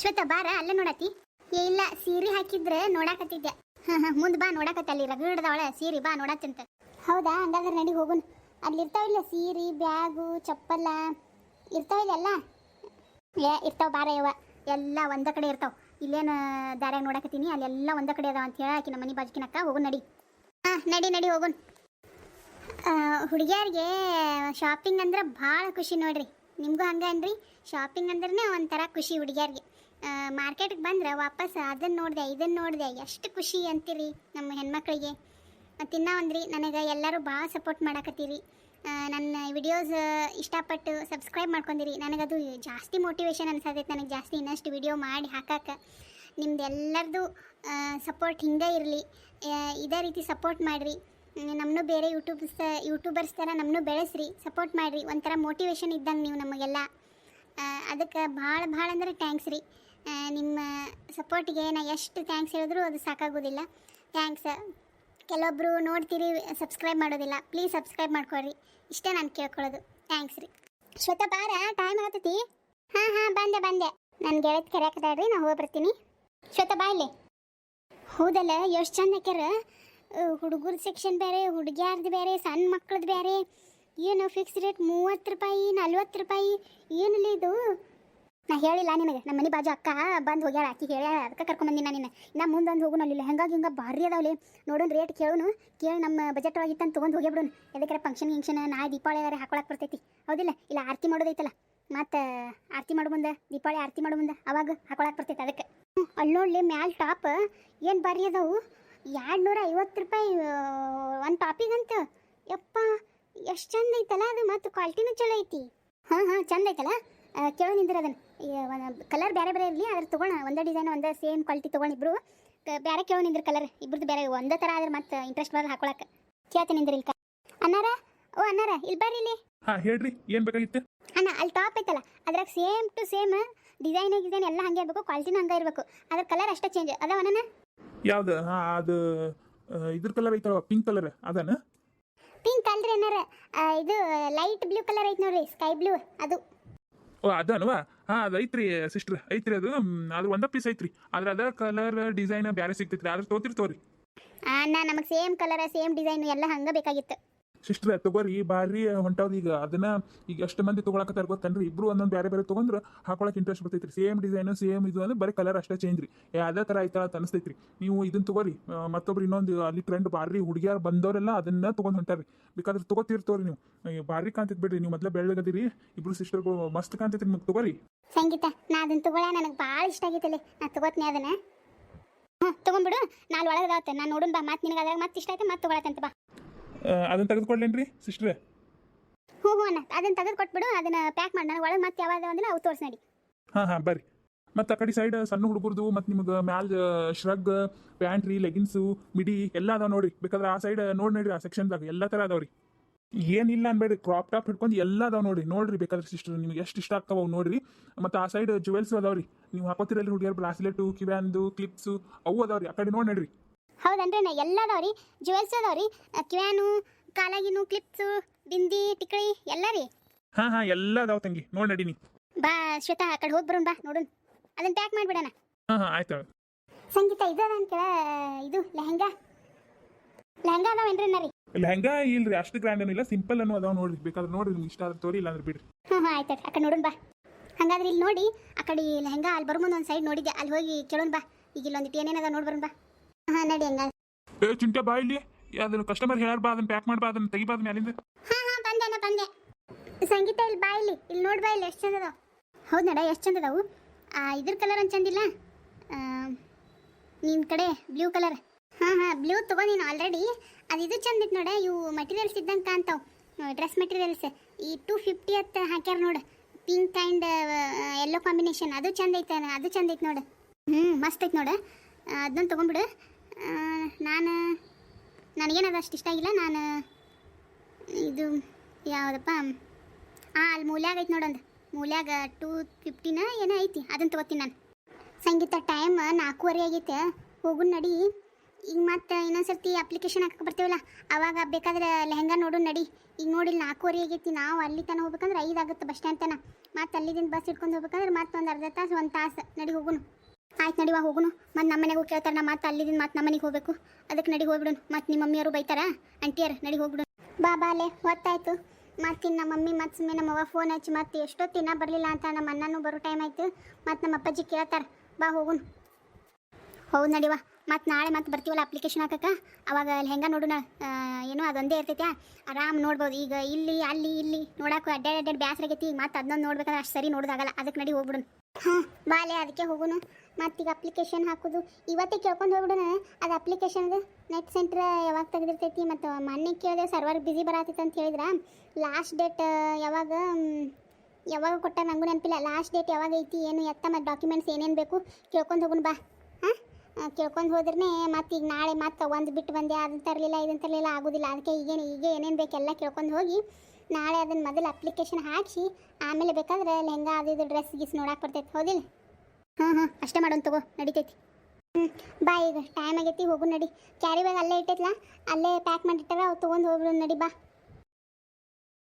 ಶ್ವೇತ, ಬಾರ, ಅಲ್ಲೇ ನೋಡತಿ ಏ, ಇಲ್ಲ, ಸೀರೆ ಹಾಕಿದ್ರೆ ನೋಡಾಕತ್ತಿದ್ದೆ. ಮುಂದ್ ಬಾ ನೋಡಾಕತ್ತಲ್ಲಿ ರಗಡದವಳೆ ಸೀರೆ ಬಾ ನೋಡತ್ತಂತ ಹೌದಾ? ಹಂಗಾದ್ರೆ ನಡಿ ಹೋಗುನ್ ಅಲ್ಲಿ ಇರ್ತಾವಿಲ್ಲ ಸೀರೆ, ಬ್ಯಾಗು, ಚಪ್ಪಲ? ಇರ್ತಾವಿಲ್ಲ ಎಲ್ಲ? ಏ, ಇರ್ತಾವ ಬಾರ ಯವ ಎಲ್ಲ ಒಂದ ಕಡೆ ಇರ್ತಾವ. ಇಲ್ಲೇನು ದಾರ್ಯಾಗ ನೋಡಾಕತ್ತೀನಿ, ಅಲ್ಲೆಲ್ಲ ಒಂದ ಕಡೆ ಅದಾವ ಅಂತ ಹೇಳಾಕಿ ನಮ್ಮ ಮನೆ ಬಾಜುಕಿನಕ್ಕ ಹೋಗು ನಡಿ. ಹಾ, ನಡಿ ನಡಿ ಹೋಗುನ್ ಹುಡುಗಿಯರಿಗೆ ಶಾಪಿಂಗ್ ಅಂದ್ರೆ ಭಾಳ ಖುಷಿ ನೋಡ್ರಿ. ನಿಮಗೂ ಹಂಗನ್ರಿ ಶಾಪಿಂಗ್ ಅಂದ್ರೆ ಒಂಥರ ಖುಷಿ ಹುಡುಗಿಯರಿಗೆ. ಮಾರ್ಕೆಟ್ಗೆ ಬಂದ್ರೆ ವಾಪಸ್ ಅದನ್ನು ನೋಡಿದೆ ಇದನ್ನು ನೋಡಿದೆ, ಎಷ್ಟು ಖುಷಿ ಅಂತೀರಿ ನಮ್ಮ ಹೆಣ್ಮಕ್ಳಿಗೆ. ಮತ್ತು ಇನ್ನೂ ಒಂದ್ರಿ ನನಗೆ ಎಲ್ಲರೂ ಭಾಳ ಸಪೋರ್ಟ್ ಮಾಡಕತ್ತೀರಿ. ನನ್ನ ವಿಡಿಯೋಸ್ ಇಷ್ಟಪಟ್ಟು ಸಬ್ಸ್ಕ್ರೈಬ್ ಮಾಡ್ಕೊಂಡಿರಿ ನನಗದು ಜಾಸ್ತಿ ಮೋಟಿವೇಶನ್ ಅನ್ಸತೈತೆ, ನನಗೆ ಜಾಸ್ತಿ ಇನ್ನಷ್ಟು ವಿಡಿಯೋ ಮಾಡಿ ಹಾಕಕ್ಕೆ ನಿಮ್ದು ಎಲ್ಲರದು ಸಪೋರ್ಟ್ ಹಿಂಗೆ ಇರಲಿ. ಇದೇ ರೀತಿ ಸಪೋರ್ಟ್ ಮಾಡಿರಿ. ನಮ್ಮನ್ನು ಬೇರೆ ಯೂಟ್ಯೂಬ್ಸ್ ಯೂಟ್ಯೂಬರ್ಸ್ ಥರ ನಮ್ಮನ್ನು ಬೆಳೆಸ್ರಿ ಸಪೋರ್ಟ್ ಮಾಡಿರಿ. ಒಂಥರ ಮೋಟಿವೇಶನ್ ಇದ್ದಂಗೆ ನೀವು ನಮಗೆಲ್ಲ. ಅದಕ್ಕೆ ಭಾಳ ಭಾಳ ಅಂದ್ರೆ ಥ್ಯಾಂಕ್ಸ್ ರೀ. ನಿಮ್ಮ ಸಪೋರ್ಟಿಗೆ ನಾ ಎಷ್ಟು ಥ್ಯಾಂಕ್ಸ್ ಹೇಳಿದ್ರು ಅದು ಸಾಕಾಗೋದಿಲ್ಲ. ಥ್ಯಾಂಕ್ಸ್ ಕೆಲವೊಬ್ಬರು ನೋಡ್ತೀರಿ ಸಬ್ಸ್ಕ್ರೈಬ್ ಮಾಡೋದಿಲ್ಲ. ಪ್ಲೀಸ್ ಸಬ್ಸ್ಕ್ರೈಬ್ ಮಾಡ್ಕೊಳ್ರಿ. ಇಷ್ಟೇ ನಾನು ಕೇಳ್ಕೊಳ್ಳೋದು. ಥ್ಯಾಂಕ್ಸ್ ರೀ. ಶ್ವೇತಾ, ಬಾರ? ಟೈಮ್ ಆಗತೈತಿ ಹಾಂ ಹಾಂ, ಬಂದೆ ಬಂದೆ. ನನ್ನ ಗೆಳತಿ ಕರೆಯಕತ್ತಾಳ್ರಿ ನಾನು ಹೋಗಿ ಬರ್ತೀನಿ. ಶ್ವೇತ, ಬಾ ಇಲ್ಲಿ. ಹೌದಲ್ಲ, ಎಷ್ಟು ಚಂದ ಹಾಕ್ಯಾರ ಹುಡುಗರ ಸೆಕ್ಷನ್ ಬೇರೆ, ಹುಡುಗಿಯಾರ್ದು ಬೇರೆ ಸಣ್ಣ ಮಕ್ಳದ್ದು ಬೇರೆ. ಏನು ಫಿಕ್ಸ್ ರೇಟ್ ಮೂವತ್ತು ರೂಪಾಯಿ, ನಲ್ವತ್ತು ರೂಪಾಯಿ? ಏನಿಲ್ಲ ಇದು? ನಾ ಹೇಳಿಲ್ಲ ನಿನಗೆ. ನಮ್ಮ ಮನೆ ಬಾಜು ಅಕ್ಕ ಬಂದು ಹೋಗ್ಯಾಳ, ಅಕ್ಕಿ ಹೇಳ್ಯಾಳ, ಅದಕ್ಕೆ ಕರ್ಕೊಂಬಂದಿನಿ ನಾನು ನಿನ್ನ. ನಾ ಮುಂದೆ ಒಂದು ಹೋಗೋಣ ಅಲ್ಲಿಲ್ಲ. ಹಂಗಾಗಿ ಹಿಂಗೆ ಭಾರಿ ಅದಾವಲಿ. ನೋಡೋಣ ರೇಟ್ ಕೇಳೋನು, ಕೇಳಿ ನಮ್ಮ ಬಜೆಟ್ ಒಳಗೆ ಅಂತ ತೊಗೊಂಡು ಹೋಗಿ ಬಿಡೋನು. ಎದಕ್ಕೆ ಫಂಕ್ಷನ್ ಗಿಂಕ್ಷನ್ ನಾ ದೀಪಾವಳಿ ಯಾರು ಹಾಕೊಳಕ್ಕೆ ಬರ್ತೈತಿ. ಹೌದಿಲ್ಲ? ಇಲ್ಲ, ಆರತಿ ಮಾಡೋದೈತಲ್ಲ. ಮತ್ತು ಆರತಿ ಮಾಡೋ ಮುಂದೆ, ದೀಪಾವಳಿ ಆರತಿ ಮಾಡೋ ಮುಂದೆ, ಅವಾಗ ಹಾಕೊಳಕ್ಕೆ ಬರ್ತೈತಿ ಅದಕ್ಕೆ. ಅಲ್ಲಿ ನೋಡಲಿ ಮ್ಯಾಲ್ ಟಾಪ್ ಏನು ಭಾರಿ ಅದಾವು? ಎರಡು ನೂರ ಐವತ್ತು ರೂಪಾಯಿ ಒಂದು ಟಾಪಿಗಂತ ಯಪ್ಪ, ಎಷ್ಟು ಚಂದ ಐತಲ್ಲ ಅದು, ಮತ್ತು ಕ್ವಾಲಿಟಿನೂ ಚಲೋ ಐತಿ. ಹಾಂ ಹಾಂ, ಚಂದ ಐತಲ್ಲ? ಕೇಳೋ ನಿಂದ್ರ ಅದನ್ನು ಕಲರ್ ಬೇರೆ ಬೇರೆ ಇರಲಿ ಅದ್ರ ತೊಗೊಳ ಒಂದೇ ಡಿಸೈನ್ ಒಂದೇ ಸೇಮ್ ಕ್ವಾಲಿಟಿ ತೊಗೊಂಡಿಬ್ರು ಬೇರೆ ಕೇಳೋ ನಿಂದ್ರ ಕಲರ್ ಇಬ್ರದ್ದು ಬೇರೆ ಒಂದೇ ಥರ ಆದ್ರೆ ಮತ್ತೆ ಇಂಟ್ರೆಸ್ಟ್ ಬರಲ್ಲ ಹಾಕೊಳಕ್ಕೆ ಕೇಳ್ತೀನಿ ನಿಂದ್ರೆ ಇಲ್ಲಿ ಅನ್ನಾರ? ಓ ಅನ್ನಾರ ಇಲ್ಲಿ ಬರ್ರಿ ಇಲ್ಲಿ. ಹಾಂ ಹೇಳ್ರಿ ಏನು ಬೇಕಾಗಿತ್ತು? ಅಣ್ಣ ಅಲ್ಲಿ ಟಾಪ್ ಐತಲ್ಲ ಅದ್ರಾಗ same to same design design ಎಲ್ಲ ಹಂಗೆ ಇರಬೇಕು ಕ್ವಾಲಿಟಿನೂ ಹಂಗೆ ಇರಬೇಕು. ಅದ್ರ ಕಲರ್ ಅಷ್ಟೇ ಚೇಂಜ್ ಅದಾವ ಅಣ್ಣ ಯಾವ್ದು? ಹಾಂ ಅದು ಇದ್ರ ಕಲರ್ ಐತಲ್ಲ ಪಿಂಕ್ ಕಲರ್ ಅದಾನ? ಪಿಂಕ್ ಅಲ್ರಿ ಅನ್ನಾರ ಇದು ಲೈಟ್ ಬ್ಲೂ ಕಲರ್ ಐತೆ ನೋಡ್ರಿ ಸ್ಕೈ ಬ್ಲೂ ಅದು. ಓ ಅದನ್ವಾ ಹಾ ಅದು ಐತ್ರಿ ಸಿಸ್ಟರ್ ಐತ್ರಿ ಅದು. ಅದ್ರ ಅದು ಒಂದ ಪೀಸ್ ಐತ್ರಿ. ಆದ್ರೆ ಅದ ಕಲರ್ ಡಿಸೈನ್ ಬ್ಯಾರೆ ಸಿಗ್ತೈತ್ರಿ. ಆದ್ರೆ ತೋತಿರ್ ತೋರಿ. ಅಣ್ಣ, ನಮಗೆ ಸೇಮ್ ಕಲರ್ ಸೇಮ್ ಡಿಸೈನ್ ಎಲ್ಲ ಹಂಗೆ ಬೇಕಾಗಿತ್ತು. ಸಿಸ್ಟರ್ ತಗೋರಿ ಬಾರಿ ಹೊಂಟಾವ್ ಈಗ ಅದನ್ನ ಈಗ ಎಷ್ಟು ಮಂದಿ ತೊಗೊಳಕತ್ತಾರ ಗೊತ್ತನ್ರಿ? ಇಬ್ರು ಒಂದೊಂದು ಬೇರೆ ಬೇರೆ ತೊಗೊಂಡ್ರೆ ಹಾಕೊಳಕ್ ಇಂಟ್ರೆಸ್ಟ್ ಬರ್ತೈತ್ರಿ. ಸೇಮ್ ಡಿಸೈನ್ ಸೇಮ್ ಇದು ಅಂದ್ರೆ ಬರೀ ಕಲರ್ ಅಷ್ಟೇ ಚೇಂಜ್ ರೀ. ಅದೇ ಥರ ಐತ ಅಂತ ಅನಿಸ್ತೈತ್ರಿ. ನೀವು ಇದನ್ನ ತಗೋರಿ ಮತ್ತೊಬ್ರು ಇನ್ನೊಂದು ಅಲ್ಲಿ ಟ್ರೆಂಡ್ ಬಾರಿ ಹುಡುಗಿಯಾರು ಬಂದವರೆಲ್ಲ ಅದನ್ನ ತಗೊಂಡ್ ಹೊಂಟಾರಿ ಬೇಕಾದ್ರೆ ತಗೋತಿರ್ತವ್ರಿ ನೀವು. ಏ, ಬಾರಿ ಕಾಣ್ತೈತಿ ಬಿಡ್ರಿ. ನೀವು ಮೊದ್ಲೇ ಬೆಳ್ಳಗದಿರಿ ಇಬ್ರು ಸಿಸ್ಟರ್ಗಳು ಮಸ್ತ್ ಕಾಣ್ತೈತಿ ನಿಮ್ಗೆ ತಗೋರಿ. ಸಂಗೀತ ನಾ ಅದನ್ನ ತಗೊಳ ನನಗೆ ಭಾಳ ಇಷ್ಟ ಆಗೈತಲ್ಲಿ. ನಾ ತಗೋತೀನಿ ಅದನ್ನ. ಹಾಂ ತಗೊಂಡ್ಬಿಡು. ನಾಳೆ ಒಳಗದಾವತ್ತೆ ನಾನು ನೋಡೋಣ ಬಾ. ಮತ್ತೆ ನಿನಗೆ ಅದ್ರಾಗ ಮತ್ತೆ ಇಷ್ಟ ಆಯ್ತು ಮತ್ತೆ ತಗೊಳತ್ತಂತ ಬಾ. ಅದನ್ನ ತೆಗೆದುಕೊಳ್ಳೇನ್ರಿ ಸಿಸ್ಟ್ರೆ? ಹ್ಞೂ ಹ್ಞೂ ಅಣ್ಣ. ಅದನ್ನ ತೆಗೆದು ಕೊಟ್ಬಿಡು ಅದನ್ನ ಪ್ಯಾಕ್ ಮಾಡಿ. ನನಗೆ ಒಳಗೆ ಮತ್ತೆ ಯಾವಾಗ ಅಂದ್ರೆ ಅವು ತೋರಿಸಿ ನಡಿ. ಹಾಂ ಹಾಂ ಬರ್ರಿ. ಮತ್ತು ಆ ಕಡೆ ಸೈಡ್ ಸಣ್ಣ ಹುಡುಗರ್ದು ಮತ್ತು ನಿಮ್ಗೆ ಮ್ಯಾಲ್ ಶ್ರಗ್ ಪ್ಯಾಂಟ್ ರೀ ಲೆಗಿನ್ಸು ಮಿಡಿ ಎಲ್ಲ ಅದಾವ ನೋಡಿ ಬೇಕಾದ್ರೆ ಆ ಸೈಡ್ ನೋಡಿ ನೋಡ್ರಿ ಆ ಸೆಕ್ಷನ್ದಾಗ ಎಲ್ಲ ಥರ ಅದಾವ್ರಿ. ಏನಿಲ್ಲ ಅನ್ಬೇಡಿ ಕ್ರಾಪ್ ಟಾಪ್ ಹಿಡ್ಕೊಂಡು ಎಲ್ಲ ಅದಾವ ನೋಡಿ ನೋಡ್ರಿ ಬೇಕಾದ್ರೆ ಸಿಸ್ಟರ್ ನಿಮ್ಗೆ ಎಷ್ಟು ಇಷ್ಟ ಆಗ್ತಾವ ಅವು ನೋಡ್ರಿ. ಮತ್ತು ಆ ಸೈಡ್ ಜುವೆಲ್ಸ್ ಅದಾವ್ರಿ. ನೀವು ಹಾಕೋತಿರಲ್ಲಿ ಹುಡುಗಿಯರ್ ಬ್ರಾಸ್ಲೆಟು ಕಿವ್ಯಾಂದು ಕ್ಲಿಪ್ಸು ಅವು ಅದಾವ್ರಿ. ಆ ಕಡೆ ನೋಡಿ ನೋಡ್ರಿ. ಹೌದನ್ರಿ ನಾ ಎಲ್ಲ ರೀ. ಜುವೆಲ್ಸ್ ರೀ. ಕ್ಯಾನು ಕಾಲಾಗಿನು ಕ್ಲಿಪ್ಸು ಬಿಂದಿ ಟಿಕಳಿ ಎಲ್ಲ ರೀ. ಹಾಂ ಹಾಂ ಎಲ್ಲ ಅದಾವ ತಂಗಿ. ನೋಡಿ ನಡೀನಿ. ಬಾ ಶ್ವೇತಾ ಆ ಕಡೆ ಹೋಗಿ ಬರೋಣ ಬಾ ನೋಡೋಣ. ಅದನ್ನ ಪ್ಯಾಕ್ ಮಾಡಿಬಿಡೋಣ. ಹಾ ಹಾ ಆಯ್ತು ಸಂಗೀತ ಇದು ಅದ ಅಂತ ಇದು ಲೆಹಂಗಾ. ಲೆಹಂಗಾ ಅದಾವೇನ್ರಿ ನಾ ರೀ? ಲೆಹಂಗಾ ಇಲ್ರಿ ಅಷ್ಟು ಗ್ರ್ಯಾಂಡ್ ಏನಿಲ್ಲ ಸಿಂಪಲ್ ಅನ್ನೋ ಅದಾವ ನೋಡ್ರಿ. ಬೇಕಾದ್ರೆ ನೋಡಿ ನಿಮ್ಗೆ ಇಷ್ಟ ಆದ್ರೆ ತೋರಿ ಇಲ್ಲಾಂದ್ರೆ ಬಿಡ್ರಿ. ಹಾಂ ಹಾ ಆಯ್ತು ಆ ಕಡೆ ನೋಡೋಣ ಬಾ. ಹಂಗಾದ್ರೆ ಇಲ್ಲಿ ನೋಡಿ ಆ ಕಡೆ ಲೆಹಂಗಾ ಅಲ್ಲಿ ಬರೋ ಮುಂದೆ ಒಂದು ಸೈಡ್ ನೋಡಿದ್ದೆ ಅಲ್ಲಿ ಹೋಗಿ ಕೇಳೋಣ ಬಾ. ಈಗ ಇಲ್ಲೊಂದಿಟ್ಟು ಏನೇನದ ನೋಡಿ ಬರೋಣ ಬಾ. ಹಾಂ ನಡಿ ಹಂಗ ಏ ಚಿಂಟೆ ಬಾ ಇಲ್ಲಿ. ಅದನ್ನ ಕಸ್ಟಮರ್ ಹೇಳಾರ ಬಾ ಅದನ್ನ ಪ್ಯಾಕ್ ಮಾಡ್ಬಾ ಅದನ್ನ ತೆಗಿಬಾರ್ದು ಮ್ಯಾಲಿಂದ. ಹಾಂ ಹಾಂ ಬಂದೆ ಸಂಗೀತ ಇಲ್ಲಿ ಬಾ ಇಲ್ಲಿ. ಇಲ್ಲಿ ನೋಡಿ ಬಾ ಇಲ್ಲಿ ಎಷ್ಟು ಚಂದ ಅದಾವ. ಹೌದು ನಡ ಎಷ್ಟು ಚಂದ ಅದಾವು. ಆ, ಇದ್ರ ಕಲರ್ ಒಂದು ಚಂದಿಲ್ಲ ನಿನ್ನ ಕಡೆ ಬ್ಲೂ ಕಲರ್ ಹಾಂ ಹಾಂ ಬ್ಲೂ ತೊಗೊಂಡಿನ ಆಲ್ರೆಡಿ ಅದು ಇದು ಚಂದ ಇತ್ತು ನೋಡ ಇವು ಮಟೀರಿಯಲ್ಸ್ ಇದ್ದಂಗೆ ಕಾಣ್ತಾವ. ಡ್ರೆಸ್ ಮೆಟೀರಿಯಲ್ಸ್ ಈ ಟೂ ಫಿಫ್ಟಿ ಅತ್ತ ಹಾಕ್ಯಾರ ನೋಡು. ಪಿಂಕ್ ಆ್ಯಂಡ್ ಎಲ್ಲೋ ಕಾಂಬಿನೇಷನ್ ಅದು ಚಂದ ಐತೆ ಅದು ಚಂದ ಐತೆ ನೋಡು. ಹ್ಞೂ ಮಸ್ತ್ ಐತೆ ನೋಡು. ಅದನ್ನ ತೊಗೊಂಬಿಡು ನಾನು, ನನಗೇನದು ಅಷ್ಟು ಇಷ್ಟ ಆಗಿಲ್ಲ. ನಾನು ಇದು ಯಾವುದಪ್ಪ? ಹಾಂ ಅಲ್ಲಿ ಮೂಲ್ಯಾಗ ಐತಿ ನೋಡೊಂದು ಮೂಲ್ಯಾಗ ಟೂ ಫಿಫ್ಟಿನ ಏನೋ ಐತಿ. ಅದನ್ನು ತೊಗೋತೀನಿ ನಾನು. ಸಂಗೀತ ಟೈಮ್ ನಾಲ್ಕೂವರೆ ಆಗೈತೆ. ಹೋಗು ನಡಿ. ಈಗ ಮತ್ತೆ ಇನ್ನೊಂದ್ಸರ್ತಿ ಅಪ್ಲಿಕೇಶನ್ ಹಾಕಕ್ಕೆ ಬರ್ತೀವಲ್ಲ, ಅವಾಗ ಬೇಕಾದ್ರೆ ಲೆಹಂಗ ನೋಡು ನಡಿ. ಈಗ ನೋಡಿಲ್ಲ ನಾಲ್ಕೂವರೆ ಆಗೈತಿ. ನಾವು ಅಲ್ಲಿ ತನಕ ಹೋಗ್ಬೇಕಂದ್ರೆ ಐದು ಆಗುತ್ತೆ ಬಸ್ ಸ್ಟ್ಯಾಂಡ್ ತನಕ. ಮತ್ತೆ ಅಲ್ಲಿದಿಂದ ಬಸ್ ಹಿಡ್ಕೊಂಡು ಹೋಗ್ಬೇಕಂದ್ರೆ ಮತ್ತೆ ಒಂದು ಅರ್ಧ ತಾಸು, ಒಂದು ತಾಸು. ನಡಿ ಹೋಗುನು. ಆಯ್ತು ನಡಿವಾ ಹೋಗುನು. ಮತ್ತೆ ನಮ್ಮ ಮನೆಗೆ ಹೋಗಿ ಕೇಳ್ತಾರೆ ನಾ ಮತ್ತೆ ಅಲ್ಲಿದಿಂದ ಮತ್ತೆ ನಮ್ಮ ಮನೆಗೆ ಹೋಗ್ಬೇಕು. ಅದಕ್ಕೆ ನಡಿ ಹೋಗ್ಬಿಡೋಣ ಮತ್ತೆ ನಿಮ್ಮ ಮಮ್ಮಿಯವರು ಬೈತಾರ? ಅಂಟಿಯರ್ ನಡಿ ಹೋಗ್ಬಿಡೋನು. ಬಾ ಬಾಲೆ ಹೊತ್ತಾಯ್ತು. ಮತ್ತೆ ನಮ್ಮ ಮಮ್ಮಿ ಮತ್ತೆ ಸುಮ್ಮನೆ ನಮ್ಮವ್ವ ಫೋನ್ ಹಚ್ಚಿ ಮತ್ತೆ ಎಷ್ಟೊತ್ತಿನ ಬರಲಿಲ್ಲ ಅಂತ ನಮ್ಮ ಅಣ್ಣನೂ ಬರೋ ಟೈಮ್ ಆಯ್ತು. ಮತ್ತು ನಮ್ಮ ಅಪ್ಪಾಜಿ ಕೇಳ್ತಾರೆ ಬಾ ಹೋಗುನು. ಹೌದು ನಡಿವಾ ಮತ್ತು ನಾಳೆ ಮತ್ತೆ ಬರ್ತೀವಲ್ಲ ಅಪ್ಲಿಕೇಶನ್ ಹಾಕಕ್ಕೆ? ಅವಾಗ ಲೆಹಂಗಾ ನೋಡೋಣ ಆ, ಏನೋ ಅದೊಂದೇ ಇರ್ತೈತೆ ಆರಾಮ್ ನೋಡ್ಬೋದು. ಈಗ ಇಲ್ಲಿ ಅಲ್ಲಿ ಇಲ್ಲಿ ನೋಡೋಕೆ ಅಡ್ಡಾಡಿ ಅಡ್ಡಾಡಿ ಬ್ಯಾಸರ ಆಗೈತಿ ಈಗ ಮತ್ತೆ ಅದನ್ನೊಂದು ನೋಡ್ಬೇಕಾದ್ರೆ ಅಷ್ಟು ಸರಿ ನೋಡೋದಾಗಲ್ಲ. ಅದಕ್ಕೆ ನಡಿ ಹೋಗ್ಬಿಡೋಣ ಹಾಂ ಬಾಲೆ, ಅದಕ್ಕೆ ಹೋಗೋಣ ಮತ್ತೀಗ ಅಪ್ಲಿಕೇಶನ್ ಹಾಕೋದು. ಇವತ್ತೇ ಕೇಳ್ಕೊಂಡು ಹೋಗ್ಬಿಡೋಣ. ಅದು ಅಪ್ಲಿಕೇಶನ್ದು ನೆಟ್ ಸೆಂಟ್ರ್ ಯಾವಾಗ ತೆಗೆದಿರ್ತೈತಿ ಮತ್ತು ಮೊನ್ನೆ ಕೇಳಿದೆ ಸರ್ವರ್ ಬಿಸಿ ಬರತ್ತೈತೆ ಅಂತ ಹೇಳಿದ್ರೆ. ಲಾಸ್ಟ್ ಡೇಟ್ ಯಾವಾಗ ಯಾವಾಗ ಕೊಟ್ಟ ನಂಗೂ ನೆನಪಿಲ್ಲ. ಲಾಸ್ಟ್ ಡೇಟ್ ಯಾವಾಗ ಐತಿ, ಏನು ಎತ್ತ ಮತ್ತು ಡಾಕ್ಯುಮೆಂಟ್ಸ್ ಏನೇನು ಬೇಕು ಕೇಳ್ಕೊಂಡು ಹೋಗೋಣ ಬಾ. ಹಾಂ? ಕೇಳ್ಕೊಂಡು ಹೋದ್ರೆ ಮತ್ತು ಈಗ ನಾಳೆ ಮತ್ತೆ ಒಂದು ಬಿಟ್ಟು ಬಂದೆ ಅದನ್ನ ತರಲಿಲ್ಲ ಇದನ್ನ ತರಲಿಲ್ಲ, ಆಗೋದಿಲ್ಲ. ಅದಕ್ಕೆ ಈಗೇನು, ಈಗ ಏನೇನು ಬೇಕೆಲ್ಲ ಕೇಳ್ಕೊಂಡು ಹೋಗಿ ನಾಳೆ ಅದನ್ನ ಮೊದಲು ಅಪ್ಲಿಕೇಶನ್ ಹಾಕಿಸಿ ಆಮೇಲೆ ಬೇಕಾದ್ರೆ ಲೆಹಂಗಾ ಅದು ಇದು ಡ್ರೆಸ್ ಗೀಸ್ ನೋಡಕ್ಕೆ ಬರ್ತೈತೆ, ಹೌದಿಲ್ಲ? ಹಾಂ ಹಾಂ, ಅಷ್ಟೇ ಮಾಡೋಣ ತಗೋ, ನಡಿತೈತಿ. ಹ್ಞೂ ಬಾ ಈಗ ಟೈಮ್ ಆಗೈತಿ, ಹೋಗು ನಡಿ. ಕ್ಯಾರಿ ಬ್ಯಾಗ್ ಅಲ್ಲೇ ಇಟ್ಟೈತ್ಲಾ? ಅಲ್ಲೇ ಪ್ಯಾಕ್ ಮಾಡಿಟ್ಟಾರ ಅವು ತೊಗೊಂಡು ಹೋಗ್ಬಿಡು, ನಡಿ ಬಾ.